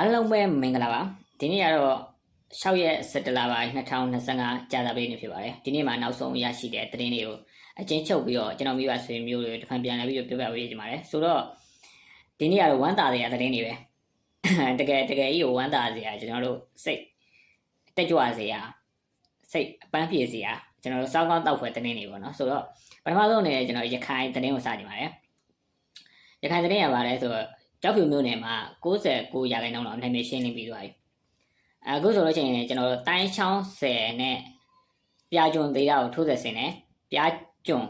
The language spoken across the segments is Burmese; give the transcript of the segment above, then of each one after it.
အားလုံးပဲမင်္ဂလာပါဒီနေ့ကတော့6ရက်17လပိုင်း2025ကြာသပတေးနေ့ဖြစ်ပါတယ်ဒီနေ့မှာနောက်ဆုံးရရှိတဲ့သတင်းတွေကိုအချင်းချုပ်ပြီးတော့ကျွန်တော်မိဘဆွေမျိုးတွေတစ်ခါပြန်လာပြီးတော့ပြောပြပေးကြပါမယ်ဆိုတော့ဒီနေ့ကတော့ဝမ်းသာစရာသတင်းတွေပဲတကယ်တကယ်ကြီးကိုဝမ်းသာစရာကျွန်တော်တို့စိတ်တက်ကြွစရာစိတ်အပန်းပြေစရာကျွန်တော်တို့စောင်းကောင်းတောက်ဖွယ်သတင်းတွေပေါ့နော်ဆိုတော့ပထမဆုံးအနေနဲ့ကျွန်တော်ရခိုင်သတင်းကိုစကြည့်ပါတယ်ရခိုင်သတင်းရပါတယ်ဆိုတော့ ကြောက်ဖြူမျိုးနယ်မှာ69ရာခိုင်နှုန်းလောက်နာမည်ရှင်းလင်းပြီးသွားပြီ။အခုဆိုလို့ရှိရင်ကျွန်တော်တို့တိုင်းချောင်း10နဲ့ပြာကျွန်းဒေတာကိုထိုးဆက်ဆင်တယ်။ပြာကျွန်း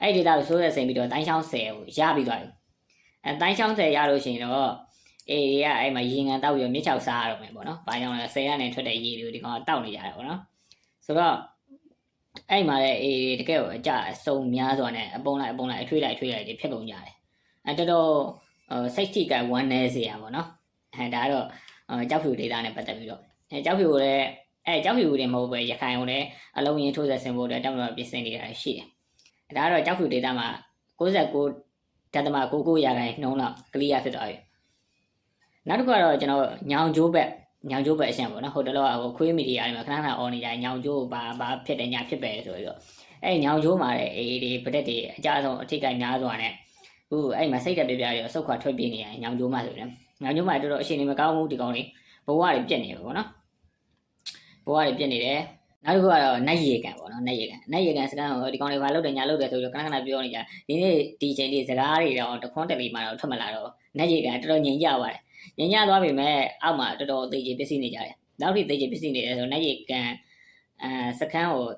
အဲ့ဒီဒေတာကိုထိုးဆက်ဆင်ပြီးတော့တိုင်းချောင်း10ကိုရပြီးသွားပြီ။အဲတိုင်းချောင်း10ရလို့ရှိရင်တော့အေးရအဲ့မှာရေငန်တောက်ပြီးတော့မြစ်ချောက်စားရတော့မယ်ပေါ့နော်။ဘာကြောင့်လဲ10ကနေထွက်တဲ့ရေတွေကိုဒီကောင်ကတောက်နေကြတယ်ပေါ့နော်။ဆိုတော့အဲ့မှာလည်းအေးတကယ်ကိုအကြအစုံများစွာနဲ့အပုံလိုက်အပုံလိုက်အထွေးလိုက်အထွေးလိုက်တွေဖြစ်ကုန်ကြတယ်။အဲတော်တော်ဟို စိတ်ထိကဝမ်းနေစေရပါတော့အဲဒါကတော့ကြောက်ဖြူဒေတာနဲ့ပတ်သက်ပြီးတော့အဲကြောက်ဖြူကိုလည်းအဲကြောက်ဖြူတွေမဟုတ်ပဲရခိုင်ကိုလည်းအလုံးရင်းထိုးဆက်ဆင်ဖို့အတွက်တောင်းတော့ပြင်ဆင်နေတာရှိတယ်ဒါကတော့ကြောက်ဖြူဒေတာမှာ69ဓာတ်သမ99ရာခိုင်နှုန်းလောက်ကလီးယားဖြစ်သွားပြီနောက်တစ်ခုကတော့ကျွန်တော်ညောင်ကျိုးဘက်ညောင်ကျိုးဘက်အရှံပေါ့နော်ဟိုတလောကဟိုခွေးမီဒီယာတွေမှာခဏခဏអော်နေကြညောင်ကျိုးဘာဘာဖြစ်တယ်ညာဖြစ်ပဲဆိုပြီးတော့အဲညောင်ကျိုးမှာလည်းအေးဒီပတက်တွေအကြဆုံးအထိတ်ကများစွာနဲ့ ဟိုအဲ့မှာစိတ်တက်ပြပြတွေဆုတ်ခွာထွက်ပြေးနေရညောင်ကျိုးမဆိုတယ်ညောင်ကျိုးမတော်တော်အရှင်နေမကောင်းဘူးဒီကောင်လေးဘဝတွေပြက်နေတယ်ပေါ့နော်ဘဝတွေပြက်နေတယ်နောက်တစ်ခုကတော့နတ်ရေကန်ပေါ့နော်နတ်ရေကန်နတ်ရေကန်စကားကိုဒီကောင်လေးဘာလုပ်တယ်ညာလုပ်တယ်ဆိုပြီးတော့ခဏခဏပြောနေကြဒီနေ့ဒီချိန်လေးစကားတွေတော့တခွန်းတက်လေးမှတော့ထွက်မလာတော့နတ်ရေကန်တော်တော်ငြိမ်ကြပါတယ်ငြိမ်ကြသွားပြီမဲ့အောက်မှာတော်တော်သေးချေပစ္စည်းနေကြတယ်နောက်ထိသေးချေပစ္စည်းနေတယ်ဆိုနတ်ရေကန်အဲစခန်းကို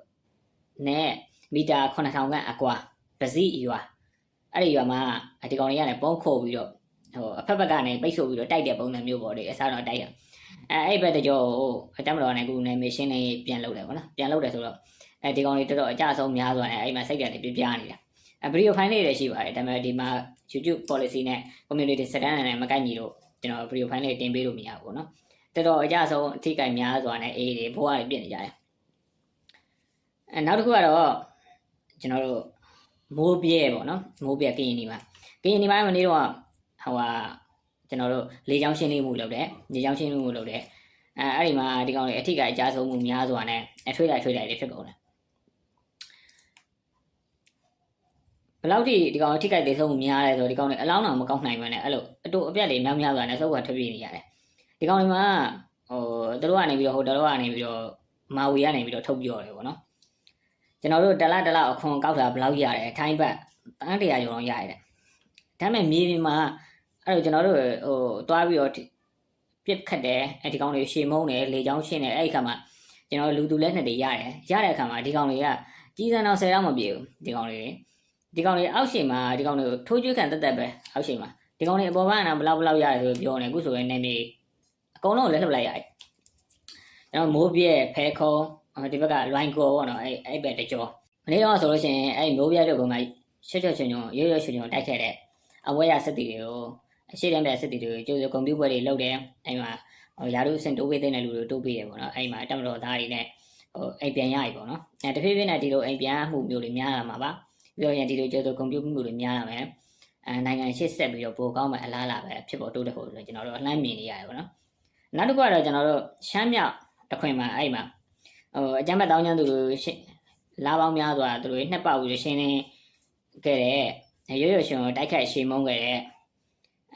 နဲ့မီတာ9000ခန့်အကွာပစီရွာ အဲ့ဒီရွာမှာဒီကောင်တွေကနေပုံခုတ်ပြီးတော့ဟိုအဖက်ဖက်ကနေပိတ်ဆို့ပြီးတော့တိုက်တဲ့ပုံစံမျိုးပေါ့လေအစားတော့တိုက်ရအဲအဲ့ဘက်တကြောဟိုအတမတော်နဲ့ကူနေမရှင်လေးပြန်လုပ်တယ်ပေါ့နော်ပြန်လုပ်တယ်ဆိုတော့အဲဒီကောင်တွေတော်တော်အကြဆုံးများစွာနဲ့အဲ့မှာစိတ်ဓာတ်တွေပြပြနေတာအဲဗီဒီယိုဖိုင်လေးတွေရှိပါတယ်ဒါပေမဲ့ဒီမှာ YouTube policy နဲ့ community setup နဲ့မကိုက်ညီလို့ကျွန်တော်ဗီဒီယိုဖိုင်လေးတင်ပေးလို့မရဘူးပေါ့နော်တော်တော်အကြဆုံးအထိကိများစွာနဲ့အေးတွေဘဝတွေပြည့်နေကြတယ်အဲနောက်တစ်ခုကတော့ကျွန်တော်တို့ မိုးပြဲပေါ့နော်မိုးပြဲကရင်ဒီမှာကရင်ဒီမှာမနေ့တော့ဟိုဟာကျွန်တော်တို့လေချောင်းရှင်းလင်းမှုလုပ်တယ်လေချောင်းရှင်းလင်းမှုလုပ်တယ်အဲအဲ့ဒီမှာဒီကောင်တွေအထစ်ကအကြဆုံးမှုများစွာနဲ့အထွေးလိုက်ထွေးလိုက်တွေဖြစ်ကုန်တယ်ဘယ်လောက်ထိဒီကောင်အထစ်ကတွေဆုံးမှုများလဲဆိုတော့ဒီကောင်တွေအလောင်းတော်မကောက်နိုင်ဘူးနဲ့အဲ့လိုအတူအပြက်တွေများများစွာနဲ့စုပ်ကထွက်ပြေးနေရတယ်ဒီကောင်တွေမှာဟိုတို့ကနေပြီးတော့ဟိုတို့ကနေပြီးတော့မာဝီကနေပြီးတော့ထုတ်ပြောတယ်ပေါ့နော် ကျွန်တော်တို့တလတလအခွန်ကောက်တာဘယ်လောက်ရတယ်ထိုင်းဘတ်တန်းတရာကျော်တော့ရတယ်ဒါပေမဲ့မြေပြင်မှာအဲ့လိုကျွန်တော်တို့ဟိုတွားပြီးတော့ပြစ်ခတ်တယ်အဲ့ဒီကောင်တွေရှေမုံတယ်လေချောင်းရှင်းတယ်အဲ့ဒီခါမှာကျွန်တော်လူသူလက်နှစ်တွေရတယ်ရတဲ့အခါမှာဒီကောင်တွေကကြီးစံတော့10တော့မပြေဘူးဒီကောင်တွေဒီကောင်တွေအောက်ရှင်မှာဒီကောင်တွေကိုထိုးကျွေးခံတက်တက်ပဲအောက်ရှင်မှာဒီကောင်တွေအပေါ်ပိုင်းကဘလောက်ဘလောက်ရတယ်ဆိုပြောနေအခုဆိုရင်နေမြေအကုန်လုံးလက်လှပ်လိုက်ရတယ်ကျွန်တော်မိုးပြဲဖဲခုံး ဒီဘက်ကလွိုင်းကောပေါ့နော်အဲ့အဲ့ဘက်တကြောမနေ့တော့ဆိုလို့ရှိရင်အဲ့မိုးပြတဲ့ကောင်ကရှက်ရှက်ချွန်ချွန်ရွရွချွန်ချွန်တိုက်ခဲ့တဲ့အဝဲရစစ်တီတွေကိုအရှိတမ်းတဲ့စစ်တီတွေကိုကျိုးကျကွန်ပျူတာတွေလုပ်တယ်အဲ့မှာဟိုယာရုစင်တိုးပေးတဲ့လူတွေတိုးပေးတယ်ပေါ့နော်အဲ့မှာတက်မတော်သားတွေနဲ့ဟိုအိမ်ပြန်ရပြီပေါ့နော်အဲတဖြည်းဖြည်းနဲ့ဒီလိုအိမ်ပြန်မှုမျိုးတွေများလာမှာပါပြီးတော့ရင်ဒီလိုကျိုးကျကွန်ပျူတာမှုတွေများလာမယ်အဲနိုင်ငံရှေ့ဆက်ပြီးတော့ပိုကောင်းမယ်အလားလာပဲဖြစ်ပေါ်တိုးတက်ဖို့ဆိုကျွန်တော်တို့အလှမ်းမြင်နေရတယ်ပေါ့နော်နောက်တစ်ခုကတော့ကျွန်တော်တို့ရှမ်းမြောက်တစ်ခွင်မှာအဲ့မှာ ဟိုအကြမ်းဖက်တောင်းကျမ်းသူတွေရှေ့လာပေါင်းများစွာသူတို့နှစ်ပေါက်ပြီးရှင်းလင်းခဲ့တဲ့ရွရွရှင်ကိုတိုက်ခတ်ရှေမုန်းခဲ့တဲ့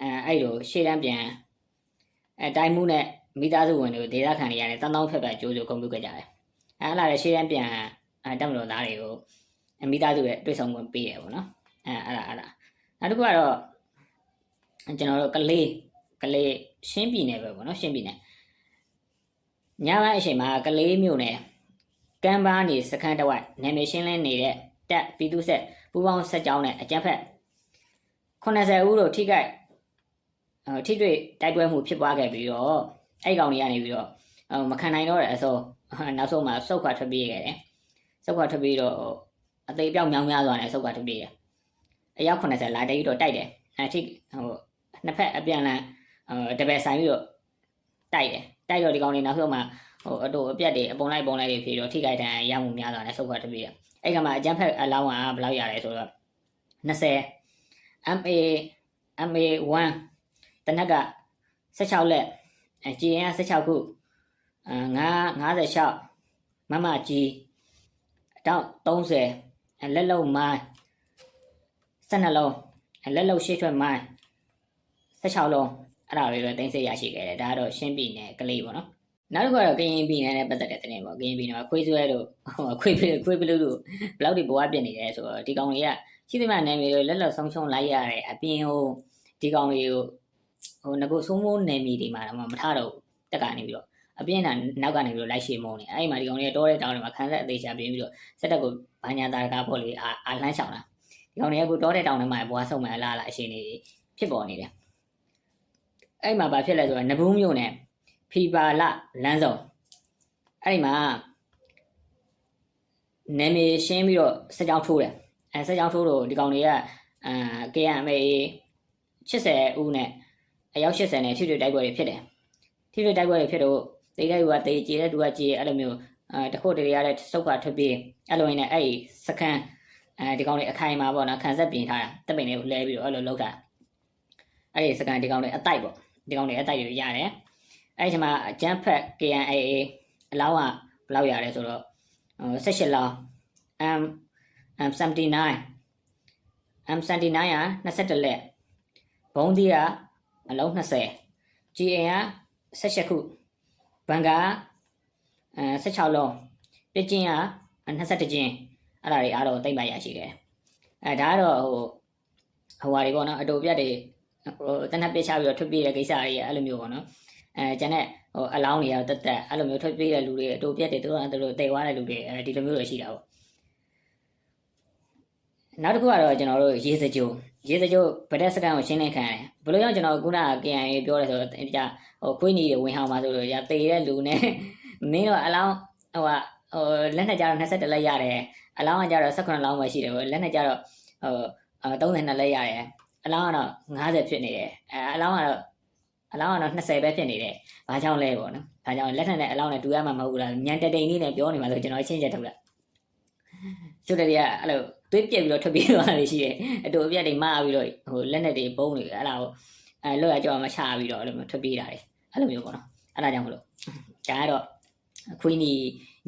အဲအဲ့လိုရှေ့တန်းပြန်အဲတိုင်းမှုနဲ့မိသားစုဝင်တွေကိုဒေသခံတွေရတယ်တန်းတောင်းဖက်ဖက်ကြိုးကြိုးကုန်ပြုခဲ့ကြတယ်အဲအဲ့လာတဲ့ရှေ့တန်းပြန်အဲတက်မတော်သားတွေကိုမိသားစုရဲ့တွေ့ဆုံခွင့်ပေးရပေါ့နော်အဲအဲ့ဒါအဲ့ဒါနောက်တစ်ခုကတော့ကျွန်တော်တို့ကလေးကလေးရှင်းပြည်နယ်ပဲပေါ့နော်ရှင်းပြည်နယ်ညပိုင်းအချိန်မှာကလေးမြို့နယ် ကမ်းပါးနေစခန်းတစ်ဝိုက်နာမည်ရှင်းလင်းနေတဲ့တက်ပြည်သူဆက်ပူပေါင်းဆက်ကြောင်းနဲ့အကြမ်းဖက်80ဦးတို့ထိခိုက်အထိတွေ့တိုက်ပွဲမှုဖြစ်ပွားခဲ့ပြီးတော့အဲ့ကောင်တွေကနေပြီးတော့မခံနိုင်တော့တဲ့အစောနောက်ဆုံးမှာစုတ်ခွာထွက်ပြေးခဲ့တယ်စုတ်ခွာထွက်ပြေးတော့အသေးပြောက်မြောင်းများစွာနဲ့စုတ်ခွာထွက်ပြေးတယ်အယောက်80လာတိတ်တော့တိုက်တယ်အဲထိဟိုနှစ်ဖက်အပြန်လန်တပယ်ဆိုင်ပြီးတော့တိုက်တယ်တိုက်တော့ဒီကောင်တွေနောက်ဆုံးမှာ ဟိုအတူအပြက်တွေအပုံလိုက်ပုံလိုက်တွေဖြေတော့ထိခိုက်တဲ့ရမှုများသွားတယ်ဆုတ်ခွာတပြည့်ရအဲ့ကမှာအကျန်းဖက်အလောင်းကဘယ်လောက်ရလဲဆိုတော့20 MA MA1 တနက်က16လက်အဲကြည်ရင်က16ခုအဲ9 56မမကြီးအတောက်30အဲလက်လုံးမိုင်း12လုံးအဲလက်လုံးရှေ့ထွက်မိုင်း16လုံးအဲ့ဒါလေးတော့တင်စိတ်ရရှိခဲ့တယ်ဒါကတော့ရှင်းပြည်နယ်ကလေးပေါ့နော် နောက်တစ်ခုကတော့ကရင်ပြည်နယ်နဲ့ပတ်သက်တဲ့တင်ပေါ့ကရင်ပြည်နယ်မှာခွေးဆွဲတို့ဟိုခွေးခွေးပလူတို့ဘလောက်တွေဘဝပြစ်နေတယ်ဆိုတော့ဒီကောင်တွေကရှိသမျှနယ်မြေတွေလက်လက်ဆုံးရှုံးလိုက်ရတယ်အပြင်ဟိုဒီကောင်တွေကိုဟိုငကိုဆုံးမိုးနယ်မြေတွေမှာတော့မထားတော့တက်ကနေပြီးတော့အပြင်ကနောက်ကနေပြီးတော့လိုက်ရှေမုံနေအဲ့ဒီမှာဒီကောင်တွေတောတဲ့တောင်တွေမှာခန်းဆက်အသေးချပြင်းပြီးတော့စက်တက်ကိုဘာညာတာကားပေါ့လေအာအာလှမ်းချောင်းတာဒီကောင်တွေကကိုတောတဲ့တောင်တွေမှာဘွားဆုံးမှအလားလားအရှင်နေဖြစ်ပေါ်နေတယ်အဲ့မှာဘာဖြစ်လဲဆိုတော့နဘူးမျိုးနဲ့ ဖီပါလလမ်းစုံအဲ့ဒီမှာနာမည်ရှင်းပြီးတော့စက်ကြောင်းထိုးတယ်အဲစက်ကြောင်းထိုးတော့ဒီကောင်တွေကအာ KMA 80ဦးနဲ့အယောက်80နဲ့ထိတွေ့တိုက်ပွဲတွေဖြစ်တယ်ထိတွေ့တိုက်ပွဲတွေဖြစ်တော့တေးတဲ့လူကတေးကြေတဲ့လူကကြေအဲ့လိုမျိုးအာတခုတ်တည်းရတဲ့စုပ်ကထွက်ပြေးအဲ့လိုရင်းနဲ့အဲ့ဒီစကန်အဲဒီကောင်တွေအခိုင်မှာပေါ့နော်ခံဆက်ပြင်ထားတာတပ်ပင်တွေကိုလဲပြီးတော့အဲ့လိုလောက်တာအဲ့ဒီစကန်ဒီကောင်တွေအတိုက်ပေါ့ဒီကောင်တွေအတိုက်တွေရတယ် အဲ့ဒီမှာအကျန်းဖက် KNAA အလောင်းကဘယ်လောက်ရတယ်ဆိုတော့18လောင်း M M79 M79 က21လက်ဘုံဒီကအလုံး20 GA က18ခုဘန်ကာအဲ16လုံးပြကျင်းက21ကျင်းအဲ့ဒါတွေအားလုံးတိတ်ပါရရှိတယ်အဲဒါကတော့ဟိုဟိုဟာတွေပေါ့နော်အတူပြတ်တွေဟိုတနက်ပြချပြီးတော့ထွက်ပြေးတဲ့ကိစ္စတွေအဲ့လိုမျိုးပေါ့နော် အဲကျန်တဲ့ဟိုအလောင်းတွေရောတက်တက်အဲ့လိုမျိုးထွက်ပြေးတဲ့လူတွေအတူပြတ်တွေသူတို့ကသူတို့တိတ်သွားတဲ့လူတွေအဲဒီလိုမျိုးတွေရှိတာပေါ့နောက်တစ်ခုကတော့ကျွန်တော်တို့ရေစကြိုရေစကြိုဗဒက်စကန်ကိုရှင်းလင်းခံရတယ်ဘယ်လိုကြောင့်ကျွန်တော်ခုနက KNA ပြောတယ်ဆိုတော့ဒီကြဟိုခွေးနီတွေဝင်ဟောင်းပါဆိုတော့ရတေတဲ့လူနဲ့မင်းတို့အလောင်းဟိုဟာဟိုလက်နဲ့ကြတော့22လက်ရတယ်အလောင်းကကြတော့18လောင်းပဲရှိတယ်ပေါ့လက်နဲ့ကြတော့ဟို32လက်ရတယ်အလောင်းကတော့90ဖြစ်နေတယ်အဲအလောင်းကတော့ အလောင်းကတော့20ပဲဖြစ်နေတယ်ဘာကြောင့်လဲပေါ့နော်ဒါကြောင့်လက်နဲ့အလောင်းနဲ့တူရမှာမဟုတ်ဘူးလားညံတတိန်လေးနဲ့ပြောနေမှာဆိုကျွန်တော်ချင်းချက်ထုတ်လိုက်ကျုပ်တွေကအဲ့လိုသွေးပြက်ပြီးတော့ထွက်ပြေးသွားတာရှိတယ်အတူအပြက်တွေမအားပြီးတော့ဟိုလက်နဲ့တွေပုံးနေအဲ့ဒါကိုအဲလောရကြောမချပြီးတော့အဲ့လိုမျိုးထွက်ပြေးတာတွေအဲ့လိုမျိုးပေါ့နော်အဲ့ဒါကြောင့်မလို့ဒါကတော့ခွေးနီ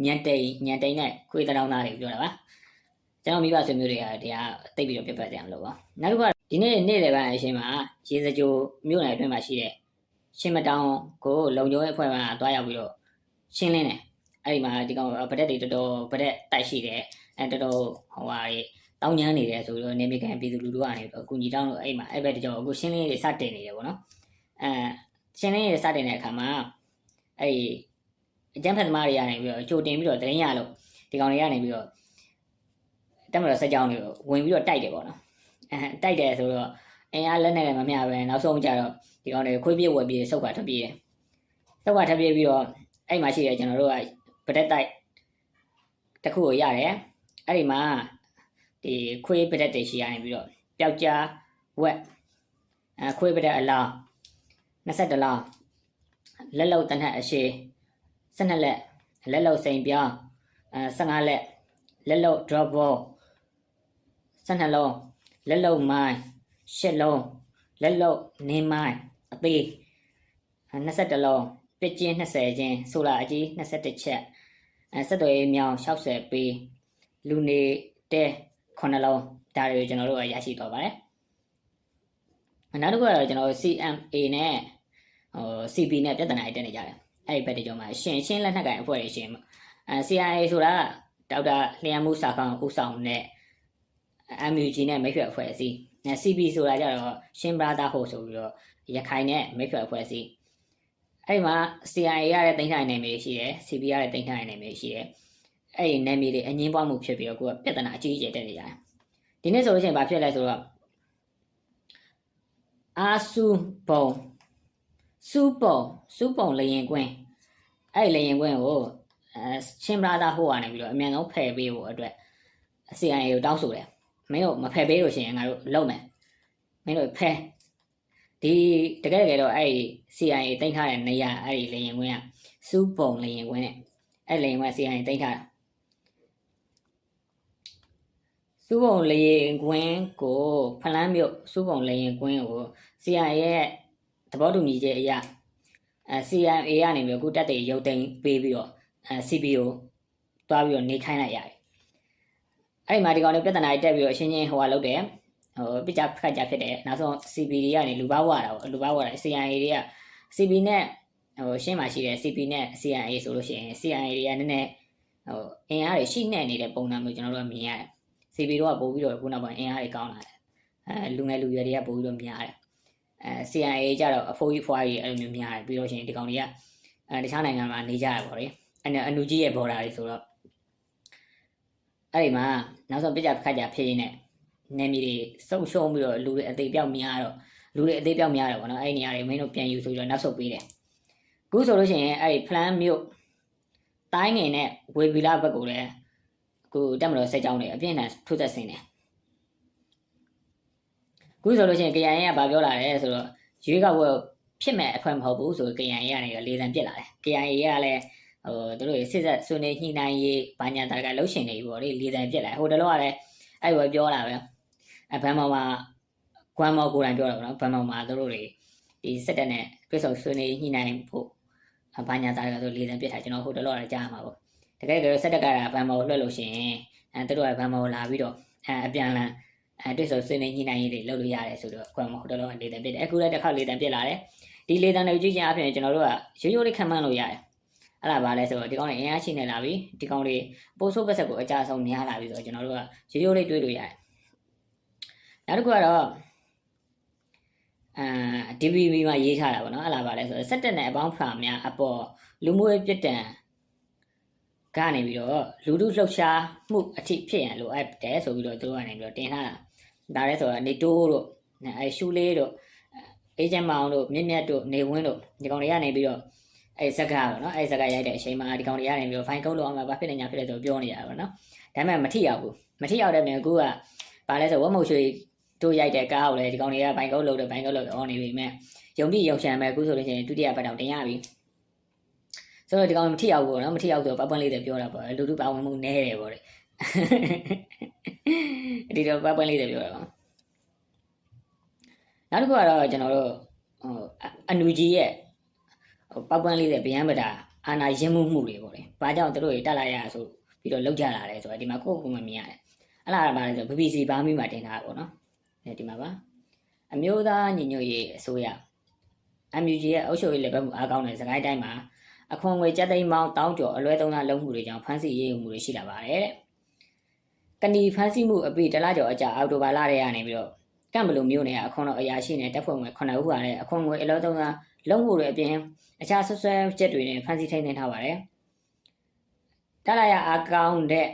ညံတိန်ညံတိန်နဲ့ခွေးတောင်းသားတွေပြောတာပါကျွန်တော်မိဘဆွေမျိုးတွေကတရားတိတ်ပြီးတော့ပြတ်ပတ်ကြအောင်လို့ပါနောက်တစ်ခုကဒီနေ့နေ့လယ်ပိုင်းအချိန်မှာရေစကြိုမြို့နယ်အတွင်းမှာရှိတဲ့ ရှင်မတောင်ကိုလုံကျုံရဲ့အဖွဲ့ကတွားရောက်ပြီးတော့ရှင်းလင်းတယ်အဲ့ဒီမှာဒီကောင်ဗဒက်တွေတော်တော်ဗဒက်တိုက်ရှိတယ်အဲတော်တော်ဟိုဟာတွေတောင်းညမ်းနေတယ်ဆိုတော့နေမိကန်ပြည်သူလူထုကနေတော့အကူကြီးတောင်းလို့အဲ့မှာအဲ့ဘက်တကြောအခုရှင်းလင်းရေးစတင်နေတယ်ပေါ့နော်အဲရှင်းလင်းရေးစတင်တဲ့အခါမှာအဲ့ဒီအကျန်းဖက်သမားတွေကနေပြီးတော့ကြိုတင်ပြီးတော့တင်းရလို့ဒီကောင်တွေကနေပြီးတော့တက်မတော်ဆက်ကြောင်းတွေဝင်ပြီးတော့တိုက်တယ်ပေါ့နော်အဲတိုက်တယ်ဆိုတော့အင်အားလက်နဲ့လည်းမမျှပဲနောက်ဆုံးကျတော့ ဒီကောင်တွေခွေးပြေးဝက်ပြေးဆုတ်ကထွက်ပြေးတယ်ဆုတ်ကထွက်ပြေးပြီးတော့အဲ့မှာရှိတယ်ကျွန်တော်တို့ကဗဒက်တိုက်တစ်ခုကိုရတယ်အဲ့ဒီမှာဒီခွေးပဒက်တွေရှိရနေပြီးတော့ပျောက်ကြားဝက်အဲခွေးပဒက်အလောင်း22လောင်းလက်လုံတနက်အရှိ12လက်လက်လုံစိန်ပြောင်းအဲ15လက်လက်လုံ drop ball 12လုံးလက်လုံမိုင်း10လုံးလက်လုံနေမိုင်း အသေး21လုံးပစ်ချင်း20ချင်းဆိုလာအကြီး21ချက်အဲဆက်သွယ်မြောင်60ပေးလူနေတဲ9လုံးဒါတွေကိုကျွန်တော်တို့ရရှိတော့ပါတယ်နောက်တစ်ခုကတော့ကျွန်တော် CMA နဲ့ဟို CP နဲ့ပြဿနာတွေတက်နေကြတယ်အဲ့ဒီဘက်တကြောမှာရှင်ရှင်းလက်နက်ကိုင်အဖွဲ့တွေရှင်အဲ CIA ဆိုတာဒေါက်တာလျံမှုစာခေါင်းဦးဆောင်တဲ့ MUG နဲ့မိတ်ဆွေအဖွဲ့အစည်းအဲ CP ဆိုတာကြတော့ရှင်းဘရာသာဟိုဆိုပြီးတော့ ရခိုင်နဲ့မိတ်ဆွေအဖွဲ့အစည်းအဲ့ဒီမှာ CIA ရတဲ့တင်ထိုင်နေမျိုးရှိတယ် CP ရတဲ့တင်ထိုင်နေမျိုးရှိတယ်အဲ့ဒီနယ်မြေတွေအငင်းပွားမှုဖြစ်ပြီးတော့ကိုကပြဿနာအကြီးအကျယ်တက်နေကြတယ်ဒီနေ့ဆိုလို့ရှိရင်ဘာဖြစ်လဲဆိုတော့အာစုဘုံစူပုံစူပုံလရင်ကွင်းအဲ့ဒီလရင်ကွင်းကိုအဲချင်းဘရာသာဟိုကနေပြီးတော့အမြန်ဆုံးဖယ်ပေးဖို့အတွက် CIA ကိုတောင်းဆိုတယ်မင်းတို့မဖယ်ပေးလို့ရှိရင်ငါတို့လုံမယ်မင်းတို့ဖယ် ဒီတကယ်တကယ်တော့အဲ့ဒီ CIA တင်ထားတဲ့နေရာအဲ့ဒီလရင်ကွင်းကစူပုံလရင်ကွင်းနဲ့အဲ့လရင်ကွင်း CIA တင်ထားတာစူးပုံလေရင်ကွင်းကိုဖလန်းမြို့စူးပုံလေရင်ကွင်းကို CIA ရဲ့သဘောတူညီချက်အရအဲ CMA ကနေပြီးတော့အခုတက်တဲ့ရုပ်သိမ်းပေးပြီးတော့အဲ CPO တွားပြီးတော့နေခိုင်းလိုက်ရတယ်အဲ့ဒီမှာဒီကောင်လေးပြဿနာတွေတက်ပြီးတော့အချင်းချင်းဟိုဟာလုပ်တယ် ဟိုပြကြခတ်ကြဖြစ်တယ်နောက်ဆုံး CP တွေကနေလူပါဝါတာပေါ့လူပါဝါတာ CNA တွေက CP နဲ့ဟိုရှင်းမှရှိတယ် CP နဲ့ CNA ဆိုလို့ရှိရင် CNA တွေကနည်းနည်းဟိုအင်အားတွေရှိနေနေတဲ့ပုံစံမျိုးကျွန်တော်တို့ကမြင်ရတယ် CP တို့ကပို့ပြီးတော့ခုနောက်ပိုင်းအင်အားတွေကောင်းလာတယ်အဲလူငယ်လူရွယ်တွေကပို့ပြီးတော့များတယ်အဲ CIA ကြတော့အဖိုးကြီးဖွားကြီးအဲ့လိုမျိုးများတယ်ပြီးတော့ရှိရင်ဒီကောင်တွေကအဲတခြားနိုင်ငံမှာနေကြရပါတော့အဲ့အနူကြီးရဲ့ border တွေဆိုတော့အဲ့ဒီမှာနောက်ဆုံးပြကြခတ်ကြဖြစ်ရင်းနဲ့ နေမီတွေစုံရှုံပြီးတော့လူတွေအသေးပြောက်များတော့လူတွေအသေးပြောက်များတော့ဗောနော်အဲ့ဒီနေရာတွေမင်းတို့ပြန်ယူဆိုပြီးတော့နောက်ဆုတ်ပေးတယ်အခုဆိုလို့ရှိရင်အဲ့ဒီ plan မြို့တိုင်းငင်နဲ့ဝေဗီလာဘက်ကိုလည်းအခုတက်မလို့စိတ်ကြောင်းတွေအပြင်းထန်ထိုးသက်ဆင်းတယ်အခုဆိုလို့ရှိရင် KIA ကဗာပြောလာတယ်ဆိုတော့ရွေးကောက်ပွဲဖြစ်မဲ့အခွင့်မဟုတ်ဘူးဆို KIA ကနေတော့လေသံပြစ်လာတယ် KIA ကလည်းဟိုတို့တွေစစ်ဆက်ဆွေးနွေးညှိနှိုင်းရေးဘာညာတာကလှုပ်ရှင်နေပြီပေါ့လေလေသံပြစ်လာဟိုတလောကလည်းအဲ့ဘောပြောလာပဲ အဘန်မောင်မှာကွမ်မော်ကိုယ်တိုင်ပြောတာပေါ့နော်ဘန်မောင်မှာတို့တွေဒီစစ်တပ်နဲ့ပြစ်ဆုံဆွေးနွေးညှိနှိုင်းဖို့ဘာညာတာကဆိုလေသံပြစ်ထားကျွန်တော်ဟိုတလောကလည်းကြားမှာပေါ့တကယ်တော့စစ်တပ်ကဘန်မော်လွှတ်လို့ရှိရင်အဲတို့ကဘန်မော်လာပြီးတော့အဲအပြန်လန်အဲတွေ့ဆိုဆွေးနွေးညှိနှိုင်းရေးတွေလုပ်လို့ရတယ်ဆိုတော့ကွမ်မော်ဟိုတလောကလေသံပြစ်တယ်အခုလည်းတစ်ခါလေသံပြစ်လာတယ်ဒီလေသံတွေကြည့်ချင်းအပြင်ကျွန်တော်တို့ကရိုးရိုးလေးခံမှန်းလို့ရတယ်အဲ့ဒါပါလဲဆိုတော့ဒီကောင်တွေအင်အားရှိနေလာပြီဒီကောင်တွေပိုးဆိုးပတ်ဆက်ကိုအကြဆုံးများလာပြီဆိုတော့ကျွန်တော်တို့ကရိုးရိုးလေးတွေးလို့ရတယ် နောက်တစ်ခုကတော့အာ DVB မှာရေးထားတာပေါ့နော်အဲ့ဒါပါလဲဆိုတော့စက်တက်နဲ့အပေါင်းဖာများအပေါ်လူမှုရေးပြစ်ဒဏ်ကနေပြီးတော့လူထုလှုပ်ရှားမှုအထိဖြစ်ရန်လိုအပ်တယ်ဆိုပြီးတော့သူတို့ကနေပြီးတော့တင်ထားတာဒါလဲဆိုတော့နေတိုးတို့အဲရှူလေးတို့အေဂျင့်မောင်တို့မြင့်မြတ်တို့နေဝင်းတို့ဒီကောင်တွေကနေပြီးတော့အဲဇက်ကားပေါ့နော်အဲဇက်ကားရိုက်တဲ့အချိန်မှာဒီကောင်တွေကနေပြီးတော့ဖိုင်ကုတ်လို့အောင်မှာဘာဖြစ်နေညာဖြစ်လဲဆိုပြောနေရတာပေါ့နော်ဒါပေမဲ့မထိရောက်ဘူးမထိရောက်တဲ့မြန်ကူကဘာလဲဆိုဝတ်မုတ်ရွှေ တို့ရိုက်တဲ့ကားကိုလည်းဒီကောင်တွေကဘိုင်ကုတ်လို့တယ်ဘိုင်ကုတ်လို့တယ်အော်နေပြီမဲ့ယုံကြည်ယုံရှံမဲ့အခုဆိုလို့ရှိရင်ဒုတိယပတ်တောင်တင်ရပြီဆိုတော့ဒီကောင်မထိရောက်ဘူးနော်မထိရောက်ဆိုပပန်းလေးတွေပြောတာပေါ့လူလူပါဝင်မှုနည်းတယ်ပေါ့လေဒီတော့ပပန်းလေးတွေပြောတာပေါ့နောက်တစ်ခုကတော့ကျွန်တော်တို့ဟိုအနူကြီးရဲ့ဟိုပပန်းလေးတွေဗျမ်းပတာအာနာရင်မှုမှုတွေပေါ့လေဘာကြောင့်တို့တွေတက်လာရဆိုပြီးတော့လောက်ကြလာတယ်ဆိုတော့ဒီမှာကိုယ့်ကိုယ်မမြင်ရတယ်အဲ့လားပါလဲဆို BBC ဘာမီမှာတင်ထားတာပေါ့နော် ဒီမှာပါအမျိုးသားညီညွတ်ရေးအစိုးရ MUG ရဲ့အုပ်ချုပ်ရေးလက်ပတ်မှုအားကောင်းတဲ့စကိုင်းတိုင်းမှာအခွန်ငွေကျပ်သိန်းပေါင်းတောင်းကျော်အလွဲသုံးစားလုံးမှုတွေကြောင့်ဖမ်းဆီးရေးယူမှုတွေရှိလာပါတယ်တဲ့။ကဏီဖမ်းဆီးမှုအပိတလားကျော်အကြအောက်တိုဘာလထဲကနေပြီးတော့ကံဘလူမျိုးနဲ့အခွန်တော်အရာရှိနဲ့တပ်ဖွဲ့ဝင်9ဦးပါတဲ့အခွန်ငွေအလွဲသုံးစားလုံးမှုတွေအပြင်အခြားဆွဆွဲချက်တွေနဲ့ဖမ်းဆီးထိန်းသိမ်းထားပါတယ်။တလာရအားကောင်းတဲ့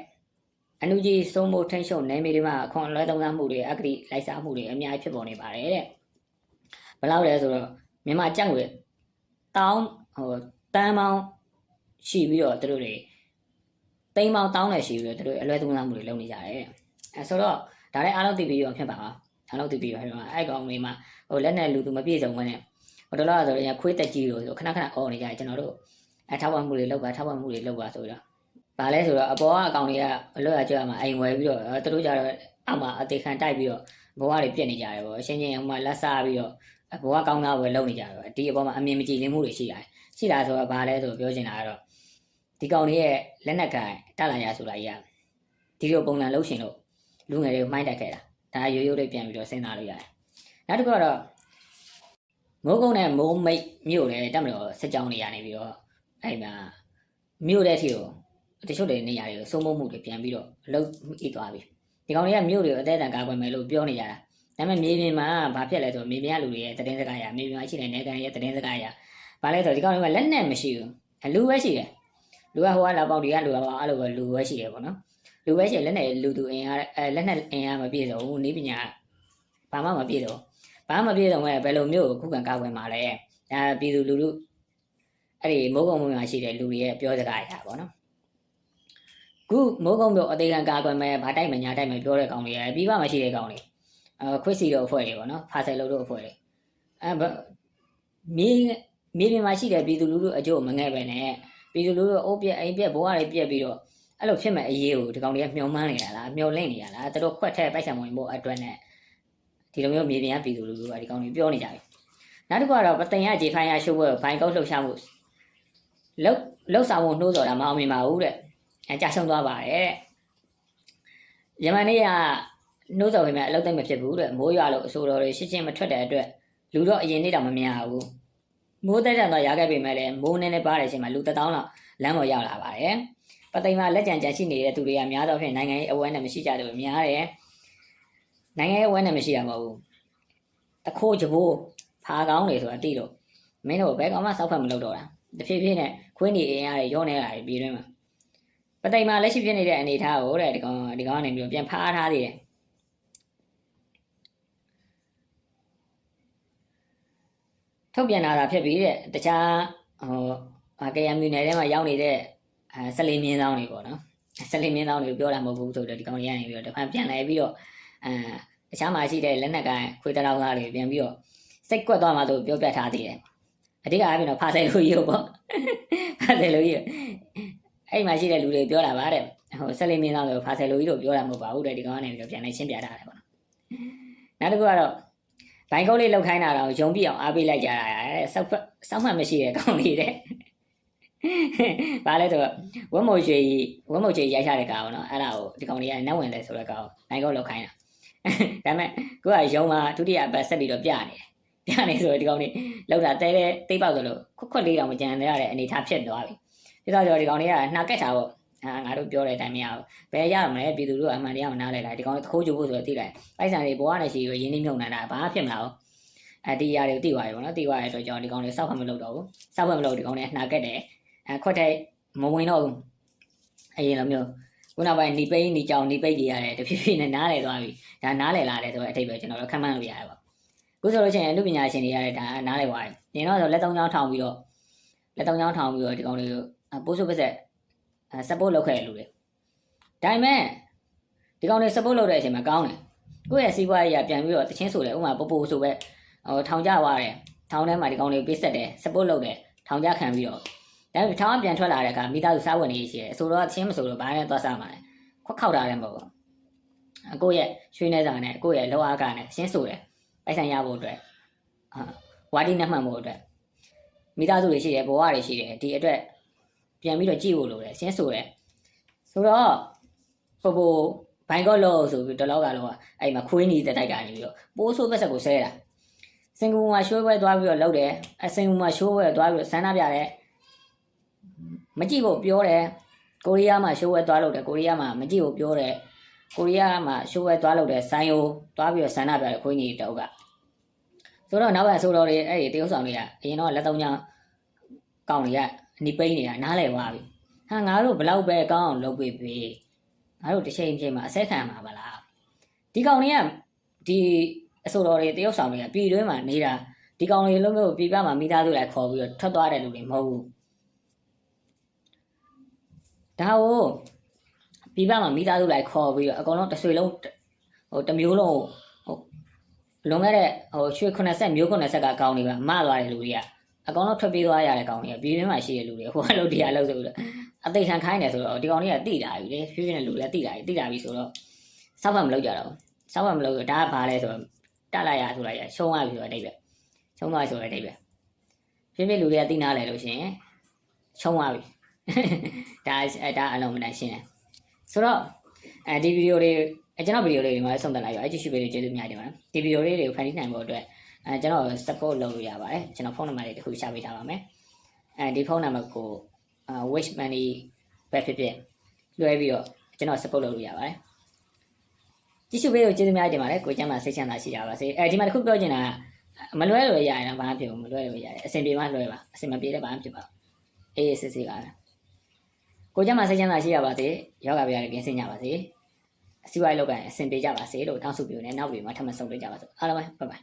အနုကြီးစိုးမိုးထိန်းချုပ်နယ်မြေတွေမှာအခွန်အလွဲသုံးစားမှုတွေအဂတိလိုက်စားမှုတွေအများကြီးဖြစ်ပေါ်နေပါတယ်တဲ့။ဘယ်လောက်လဲဆိုတော့မြန်မာကြက်ငွေတောင်းဟိုတန်းပေါင်းရှိပြီးတော့သူတို့တွေတိမ်ပေါင်းတောင်းတယ်ရှိပြီးတော့သူတို့အလွဲသုံးစားမှုတွေလုပ်နေကြတယ်အဲဆိုတော့ဒါလည်းအားလုံးသိပြီးရောဖြစ်ပါပါအားလုံးသိပြီးရောဖြစ်ပါအဲ့ကောင်တွေမှာဟိုလက်နဲ့လူသူမပြည့်စုံဘဲနဲ့ဟိုတလားဆိုရင်ခွေးတက်ကြီးလို့ဆိုခဏခဏအော်နေကြတယ်ကျွန်တော်တို့အထောက်ပံ့မှုတွေလုပ်ပါထောက်ပံ့မှုတွေလုပ်ပါဆိုတော့ ဘာလဲဆိုတော့အပေါ်ကအကောင်တွေကအလွတ်ရကြမှာအိမ်ဝယ်ပြီးတော့သူတို့ကြတော့အောက်မှာအသေးခံတိုက်ပြီးတော့ဘဝတွေပြက်နေကြတယ်ပေါ့အချင်းချင်းဟိုမှာလက်စားပြီးတော့ဘဝကောင်းသားပဲလုပ်နေကြတယ်ဒီအပေါ်မှာအမြင်မကြည်လင်းမှုတွေရှိရတယ်ရှိတာဆိုတော့ဘာလဲဆိုပြောချင်တာကတော့ဒီကောင်လေးရဲ့လက်နက်ကန်တက်လာရဆိုတာကြီးကဒီလိုပုံစံလှုပ်ရှင်လို့လူငယ်တွေကိုမှိုင်းတက်ခဲ့တာဒါရိုးရိုးလေးပြန်ပြီးတော့စဉ်းစားလို့ရတယ်နောက်တစ်ခုကတော့မိုးကုန်းနဲ့မိုးမိတ်မြို့လည်းတက်မလို့စစ်ကြောင်းတွေရနေပြီးတော့အဲ့မှာမြို့တဲ့အထိကို တချို့တွေနေရာတွေကိုစိုးမိုးမှုတွေပြန်ပြီးတော့လှုပ်ပြီးသွားပြီဒီကောင်တွေကမြို့တွေကိုအသေးအံကာကွယ်မယ်လို့ပြောနေကြတာဒါပေမဲ့မြေပြင်မှာဘာဖြစ်လဲဆိုတော့မြေပြင်ကလူတွေရဲ့သတင်းစကားရမြေပြင်မှာရှိတဲ့နေကန်ရဲ့သတင်းစကားရဘာလဲဆိုတော့ဒီကောင်တွေကလက်နဲ့မရှိဘူးလူပဲရှိတယ်လူကဟိုကလာပေါက်ဒီကလူကပေါက်အဲ့လိုပဲလူပဲရှိတယ်ပေါ့နော်လူပဲရှိလက်နဲ့လူသူအင်အားအဲလက်နဲ့အင်အားမပြည့်စုံဘူးနေပညာဘာမှမပြည့်စုံဘာမှမပြည့်စုံမဲ့ဘယ်လိုမျိုးခုခံကာကွယ်မှာလဲဒါပြည်သူလူထုအဲ့ဒီမိုးကုံမှုမှာရှိတဲ့လူတွေရဲ့ပြောစကားအရာပေါ့နော် ခုမိုးကုံမျိုးအသေးခံကာကွယ်မဲ့ဗာတိုက်မညာတိုက်မပြောတဲ့ကောင်တွေရဲ့ပြီးပါမရှိတဲ့ကောင်တွေအဲခွစ်စီတို့အဖွဲ့တွေပေါ့နော်ဖာဆယ်လို့တို့အဖွဲ့တွေအဲမြေမြေပြင်မှာရှိတဲ့ပြည်သူလူထုအကျိုးမငဲ့ပဲနဲ့ပြည်သူလူထုအိုးပြက်အိမ်ပြက်ဘဝတွေပြက်ပြီးတော့အဲ့လိုဖြစ်မဲ့အရေးကိုဒီကောင်တွေကမျှော်မှန်းနေတာလားမျှော်လင့်နေတာလားသူတို့ခွက်ထဲပိုက်ဆံဝင်ဖို့အတွက်နဲ့ဒီလိုမျိုးမြေပြင်ကပြည်သူလူထုကဒီကောင်တွေပြောနေကြပြီနောက်တစ်ခုကတော့ပသိမ်ရဂျေဖိုင်ရရှိုးပွဲကိုဘိုင်ကုတ်လှုပ်ရှားမှုလောက်လောက်ဆောင်ဖို့နှိုးဆော်တာမအောင်မြင်ပါဘူးတဲ့အဲ ကြာရှုံးသွားပါတယ်တဲ့ယမန်နေ့ကနှိုးဆော်ပေမဲ့အလုပ်သိမ့်မဖြစ်ဘူးတဲ့မိုးရွာလို့အဆိုတော်တွေရှင်းရှင်းမထွက်တဲ့အတွက်လူတော့အရင်နေ့တောင်မမြင်ရဘူးမိုးတက်တက်တော့ရခဲ့ပေမဲ့လည်းမိုးနည်းနည်းပါတဲ့အချိန်မှာလူတစ်တောင်းလောက်လမ်းပေါ်ရောက်လာပါတယ်ပသိမ်မှာလက်ကြံကြံရှိနေတဲ့သူတွေကများသောဖြင့်နိုင်ငံရေးအဝဲနဲ့မရှိကြတယ်လို့များတယ်နိုင်ငံရေးအဝဲနဲ့မရှိတာမဟုတ်ဘူးတခိုးကြဘိုးဖာကောင်းတွေဆိုတာတိတော့မင်းတို့ဘယ်ကောင်မှစောက်ဖက်မလုပ်တော့တာတဖြည်းဖြည်းနဲ့ခွင်းနေအင်အားတွေရောနေလာပြီပြည်တွင်းမှာ ပသိမ်မှာလက်ရှိဖြစ်နေတဲ့အနေအထားကိုတဲ့ဒီကောင်ဒီကောင်ကနေပြီးတော့ပြန်ဖားထားသေးတယ်ထုတ်ပြန်လာတာဖြစ်ပြီးတဲ့တခြားဟိုအာကရမ်မြူနယ်ထဲမှာရောက်နေတဲ့အဲဆက်လီမြင်းဆောင်တွေပေါ့နော်ဆက်လီမြင်းဆောင်တွေကိုပြောတာမဟုတ်ဘူးဆိုတော့ဒီကောင်တွေကနေပြီးတော့တခါပြန်လာပြီးတော့အဲတခြားမှာရှိတဲ့လက်နက်ကိုင်ခွေးတရောင်းသားတွေပြန်ပြီးတော့စိတ်ကွက်သွားမှဆိုပြောပြထားသေးတယ်အဓိကအပြင်တော့ဖာဆယ်လို့ရုပ်ပေါ့ဖာဆယ်လို့ရုပ် အဲ့မှာရှိတဲ့လူတွေပြောတာပါတဲ့ဟိုဆက်လီမြင်းဆောင်တွေဖာဆယ်လို့ကြီးတို့ပြောတာမဟုတ်ပါဘူးတဲ့ဒီကောင်ကနေပြီးတော့ပြန်လဲရှင်းပြထားတယ်ပေါ့နော်နောက်တစ်ခုကတော့ဘိုင်ကုတ်လေးလောက်ခိုင်းတာတော့ယုံပြအောင်အားပေးလိုက်ကြတာတဲ့စောက်ဖက်စောက်မှတ်မရှိတဲ့ကောင်လေးတဲ့ဘာလဲဆိုတော့ဝတ်မို့ရွှေဝတ်မို့ချေရိုက်ထားတဲ့ကောင်နော်အဲ့ဒါကိုဒီကောင်လေးကနတ်ဝင်တယ်ဆိုတဲ့ကောင်ဘိုင်ကုတ်လောက်ခိုင်းတာဒါပေမဲ့ကိုကယုံမှာဒုတိယအပတ်ဆက်ပြီးတော့ပြနေတယ်ပြနေဆိုတော့ဒီကောင်လေးလောက်တာတဲတဲသိပောက်သလိုခွတ်ခွတ်လေးတောင်မကြံရတဲ့အနေထားဖြစ်သွားပြီ ပြီးတော့ဒီကောင်လေးကနှာကက်တာပေါ့အာငါတို့ပြောတဲ့အတိုင်းမရဘူးဘယ်ရမလဲပြည်သူတို့အမှန်တရားမနားလဲလိုက်ဒီကောင်ခိုးကြဖို့ဆိုတော့သိလိုက်ပိုက်ဆံတွေဘွားနဲ့ရှိရရင်းနှီးမြုပ်နှံတာဘာဖြစ်မလားအဒီຢာတွေကိုသိသွားပြီပေါ့နော်သိသွားရဆိုတော့ကျွန်တော်ဒီကောင်လေးစောက်ဖတ်မလုပ်တော့ဘူးစောက်ဖတ်မလုပ်ဒီကောင်လေးနှာကက်တယ်အဲခွက်တဲ့မဝင်တော့ဘူးအရင်လိုမျိုးခုနောက်ပိုင်းหนีပိန်းหนีကြောင်หนีပိတ်ကြီးရတယ်တဖြည်းဖြည်းနဲ့နားလဲသွားပြီဒါနားလဲလာတယ်ဆိုတော့အထိပ္ပယ်ကျွန်တော်တို့ခံမှန်းလို့ရတယ်ပေါ့ခုဆိုလို့ချင်းလူပညာရှင်တွေရတယ်ဒါနားလဲသွားပြီနေတော့ဆိုလက်သုံးချောင်းထောင်ပြီးတော့လက်သုံးချောင်းထောင်ပြီးတော့ဒီကောင်လေးကို ပိုးစုပ်ပစက်အဲ support လုပ်ခဲ့တဲ့လူတွေဒါပေမဲ့ဒီကောင်လေး support လုပ်တဲ့အချိန်မှာကောင်းတယ်ကိုယ့်ရဲ့စီးပွားရေးကပြန်ပြီးတော့တချင်းဆိုတယ်ဥမာပို့ပို့ဆိုပဲဟိုထောင်ကြသွားတယ်ထောင်ထဲမှာဒီကောင်လေးပေးဆက်တယ် support လုပ်တယ်ထောင်ကြခံပြီးတော့ဒါပေမဲ့ထောင်ကပြန်ထွက်လာတဲ့အခါမိသားစုစားဝင်နေရှိတယ်အဆိုတော့ချင်းမဆိုတော့ဘာနဲ့သွားစားမှာလဲခွက်ခောက်တာလည်းမဟုတ်ဘူးအကိုရဲ့ရွှေနေစာနဲ့အကိုရဲ့လောအားကနဲ့ရှင်းဆိုတယ်ပိုက်ဆံရဖို့အတွက်အာဝါဒီနဲ့မှန်ဖို့အတွက်မိသားစုတွေရှိတယ်ဘဝတွေရှိတယ်ဒီအတွက် ပြန်ပြီးတော့ကြည့်ဖို့လိုတယ်ရှင်းဆိုတယ်ဆိုတော့ပို့ပို့ဘိုင်ကော့လို့ဆိုပြီးတလောကလောကအဲ့မှာခွေးနေတဲ့တိုက်ကနေပြီးတော့ပိုးဆိုးပက်ဆက်ကိုဆဲတာစင်ကာပူမှာရှိုးပွဲသွားပြီးတော့လုပ်တယ်အစင်ကာပူမှာရှိုးပွဲသွားပြီးတော့ဆန္ဒပြတယ်မကြည့်ဖို့ပြောတယ်ကိုရီးယားမှာရှိုးဝဲသွားလို့တယ်ကိုရီးယားမှာမကြည့်ဖို့ပြောတယ်ကိုရီးယားမှာရှိုးဝဲသွားလို့တယ်ဆိုင်ယိုသွားပြီးတော့ဆန္ဒပြတယ်ခွင်းကြီးတောက်ကဆိုတော့နောက်ပိုင်းဆိုတော့တွေအဲ့ဒီတရုတ်ဆောင်တွေကအရင်တော့လက်သုံးချောင်းကောင်းတွေကအ နိပိန်းနေတာနားလဲသွားပြီဟာငါတို့ဘလောက်ပဲကောင်းအောင်လုပ်ပေးပြီငါတို့တစ်ချိန်ချိန်မှာအဆက်ခံမှာပါလားဒီကောင်တွေကဒီအဆိုတော်တွေတရုတ်ဆောင်တွေကပြည်တွင်းမှာနေတာဒီကောင်တွေလုံးမျိုးပြည်ပမှာမိသားစုလိုက်ခေါ်ပြီးတော့ထွက်သွားတဲ့လူတွေမဟုတ်ဘူးဒါကိုပြည်ပမှာမိသားစုလိုက်ခေါ်ပြီးတော့အကုန်လုံးတစ်ဆွေလုံးဟိုတစ်မျိုးလုံးဟိုလွန်ခဲ့တဲ့ဟိုရွှေ90မျိုး90ကကောင်းနေပါမသွားတဲ့လူတွေက အကောင်လုံးထွက်ပြေးသွားရတဲ့ကောင်တွေကပြည်တွင်းမှာရှိတဲ့လူတွေဟိုအလုပ်တရားလုပ်ဆိုပြီးတော့အသိခံခိုင်းတယ်ဆိုတော့ဒီကောင်တွေကတိတာပြီလေဖြည်းဖြည်းနဲ့လူလည်းတိတာပြီတိတာပြီဆိုတော့စောက်ဖတ်မလုပ်ကြတော့စောက်ဖတ်မလုပ်တော့ဒါကဘာလဲဆိုတော့တက်လိုက်ရဆိုလိုက်ရရှုံးသွားပြီဆိုတော့အတိတ်ပဲရှုံးသွားပြီဆိုတော့အတိတ်ပဲဖြည်းဖြည်းလူတွေကတိနာလဲလို့ရှိရင်ရှုံးသွားပြီဒါအဲဒါအလုံးမတန်ရှင်းတယ်ဆိုတော့အဲဒီဗီဒီယိုတွေအဲကျွန်တော်ဗီဒီယိုလေးတွေမှာဆုံးသက်လိုက်ရောအဲကြည့်ရှုပေးလို့ကျေးဇူးများတင်ပါတယ်ဒီဗီဒီယိုလေးတွေကိုဖန်တီးနိုင်ဖို့အတွက် အဲကျွန်တော် support လုပ်လို့ရပါတယ်ကျွန်တော်ဖုန်းနံပါတ်လေးတစ်ခုရှာပေးထားပါမယ်အဲဒီဖုန်းနံပါတ်ကိုအာ wish money ပဲဖြစ်ဖြစ်လွှဲပြီးတော့ကျွန်တော် support လုပ်လို့ရပါတယ်ကြည့်ရှုပေးလို့ကျေးဇူးများတင်ပါတယ်ကိုကျမ်းမှာစိတ်ချမ်းသာရှိကြပါစေအဲဒီမှာတစ်ခုပြောချင်တာကမလွှဲလို့ရရင်တော့ဘာမှဖြစ်ဘူးမလွှဲလို့ရတယ်အဆင်ပြေမှလွှဲပါအဆင်မပြေတဲ့ဘာမှဖြစ်ပါဘူးအေးစစ်စစ်ပါပဲကိုကြမ်းမှာစိတ်ချမ်းသာရှိရပါစေယောဂဗျာတွေကင်းစင်ကြပါစေအစီအပွားရေးလုပ်ကိုင်အဆင်ပြေကြပါစေလို့တောင်းဆိုပြီးနေနောက်ပြီးမှထပ်မဆုံးပေးကြပါစို့အားလုံးပဲဘိုင်ဘိုင်